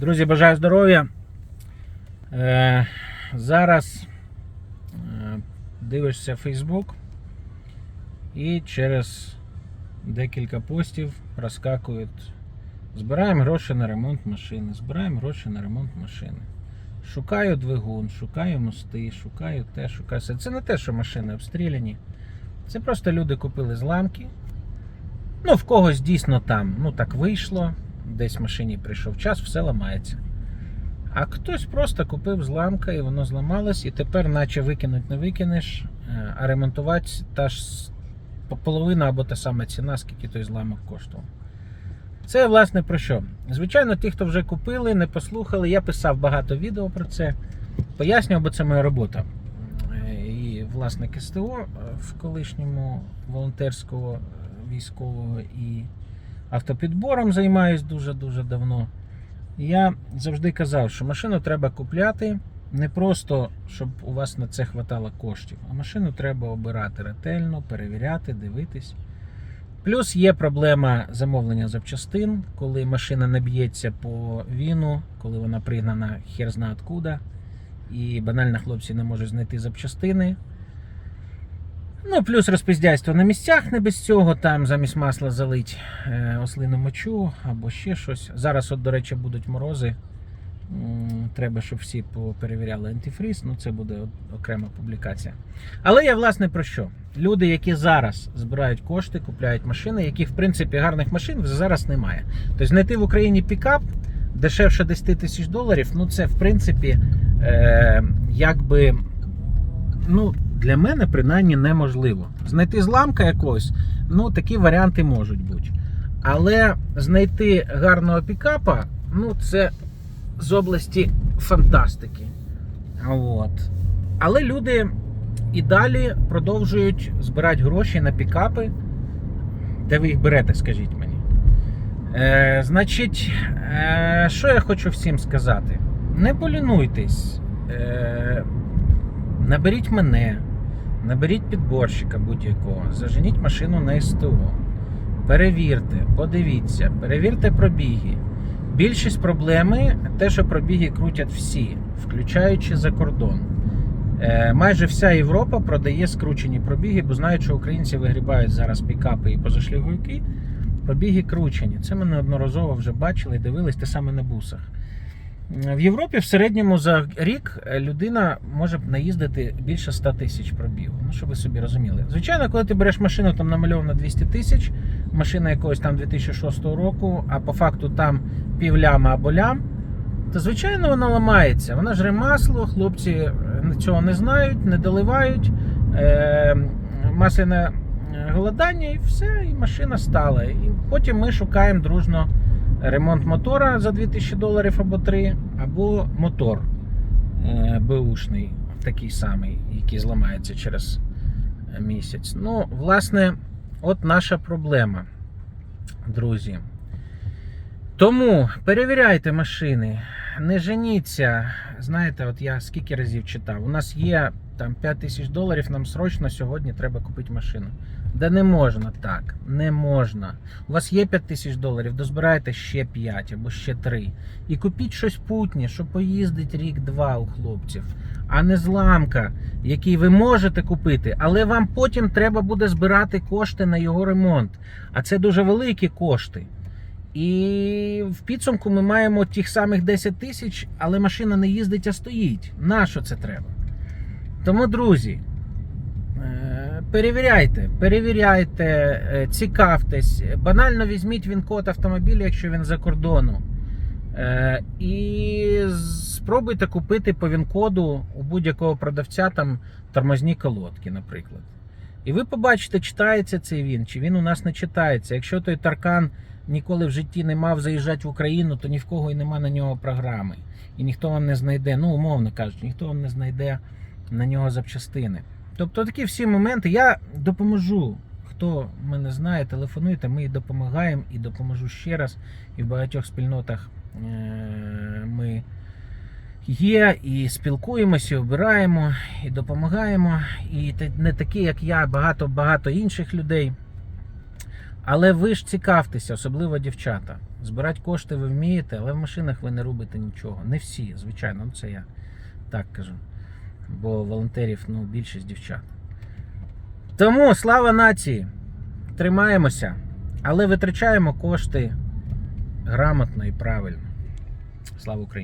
Друзі, бажаю здоров'я. Е, зараз е, дивишся Facebook і через декілька постів розскакують. Збираємо гроші на ремонт машини, збираємо гроші на ремонт машини. Шукаю двигун, шукаю мости, шукаю те, шукаю все. Це не те, що машини обстріляні. Це просто люди купили зламки. Ну, в когось дійсно там, ну так вийшло, десь в машині прийшов час, все ламається. А хтось просто купив зламка і воно зламалось, і тепер, наче викинуть не викинеш, е, а ремонтувати та ж половина або та сама ціна, скільки той зламок коштував. Це, власне, про що? Звичайно, ті, хто вже купили, не послухали, я писав багато відео про це, пояснював, бо це моя робота. Е, І власник СТО е, в колишньому волонтерського військового і автопідбором займаюсь дуже-дуже давно. Я завжди казав, що машину треба купляти не просто, щоб у вас на це хватало коштів, а машину треба обирати ретельно, перевіряти, дивитись. Плюс є проблема замовлення запчастин, коли машина не б'ється по віну, коли вона пригнана хер зна откуда, і банально хлопці не можуть знайти запчастини. Ну, плюс розпиздяйство на місцях, не без цього, там замість масла залить е, ослину мочу або ще щось. Зараз, от, до речі, будуть морози. Треба, щоб всі перевіряли антифріз, ну це буде окрема публікація. Але я власне про що? Люди, які зараз збирають кошти, купляють машини, яких в принципі гарних машин вже зараз немає. Тобто знайти в Україні пікап дешевше 10 тисяч доларів, ну це в принципі е, якби ну, для мене принаймні неможливо. Знайти зламка якогось, ну такі варіанти можуть бути. Але знайти гарного пікапа, ну це з області фантастики. От. Але люди і далі продовжують збирати гроші на пікапи. Де ви їх берете, скажіть мені. Е, значить, е, що я хочу всім сказати? Не полінуйтесь. Е, наберіть мене, наберіть підборщика будь-якого, заженіть машину на СТО. Перевірте, подивіться, перевірте пробіги. Більшість проблеми те, що пробіги крутять всі, включаючи за кордон. Е, майже вся Європа продає скручені пробіги, бо знають, що українці вигрібають зараз пікапи і позашліговики. Пробіги кручені. Це ми неодноразово вже бачили, дивились те саме на бусах. В Європі в середньому за рік е, людина може наїздити більше 100 тисяч пробігу. Ну, щоб ви собі розуміли. Звичайно, коли ти береш машину, там намальовано 200 тисяч, машина якогось там 2006 року, а по факту там пів ляма або лям, то звичайно вона ламається. Вона жре масло, хлопці е, цього не знають, не доливають. Е, масляне голодання і все, і машина стала. І потім ми шукаємо дружно ремонт мотора за 2000 доларів або 3, або мотор е, беушний, такий самий, який зламається через місяць. Ну, власне, от наша проблема, друзі. Тому перевіряйте машини, не женіться. Знаєте, от я скільки разів читав, у нас є там 5 тисяч доларів, нам срочно сьогодні треба купити машину. Да не можна так, не можна. У вас є 5 тисяч доларів, дозбирайте ще 5 або ще 3. І купіть щось путнє, що поїздить рік-два у хлопців, а не зламка, який ви можете купити, але вам потім треба буде збирати кошти на його ремонт. А це дуже великі кошти. І в підсумку ми маємо тих самих 10 тисяч, але машина не їздить, а стоїть. Нащо це треба? Тому, друзі, е, перевіряйте, перевіряйте, е, цікавтесь. Банально візьміть він код автомобіля, якщо він за кордону. Е, І спробуйте купити по він-коду у будь-якого продавця там тормозні колодки, наприклад. І ви побачите, читається цей він, чи він у нас не читається. Якщо той таркан ніколи в житті не мав заїжджати в Україну, то ні в кого і нема на нього програми. І ніхто вам не знайде, ну умовно кажучи, ніхто вам не знайде на нього запчастини. Тобто такі всі моменти я допоможу. Хто мене знає, телефонуйте, ми допомагаємо і допоможу ще раз. І в багатьох спільнотах е, ми є і спілкуємося, і обираємо, і допомагаємо. І не такі, як я, багато-багато інших людей. Але ви ж цікавтеся, особливо дівчата. Збирати кошти ви вмієте, але в машинах ви не робите нічого. Не всі, звичайно, ну це я так кажу. Бо волонтерів ну, більшість дівчат. Тому слава нації! Тримаємося, але витрачаємо кошти грамотно і правильно. Слава Україні!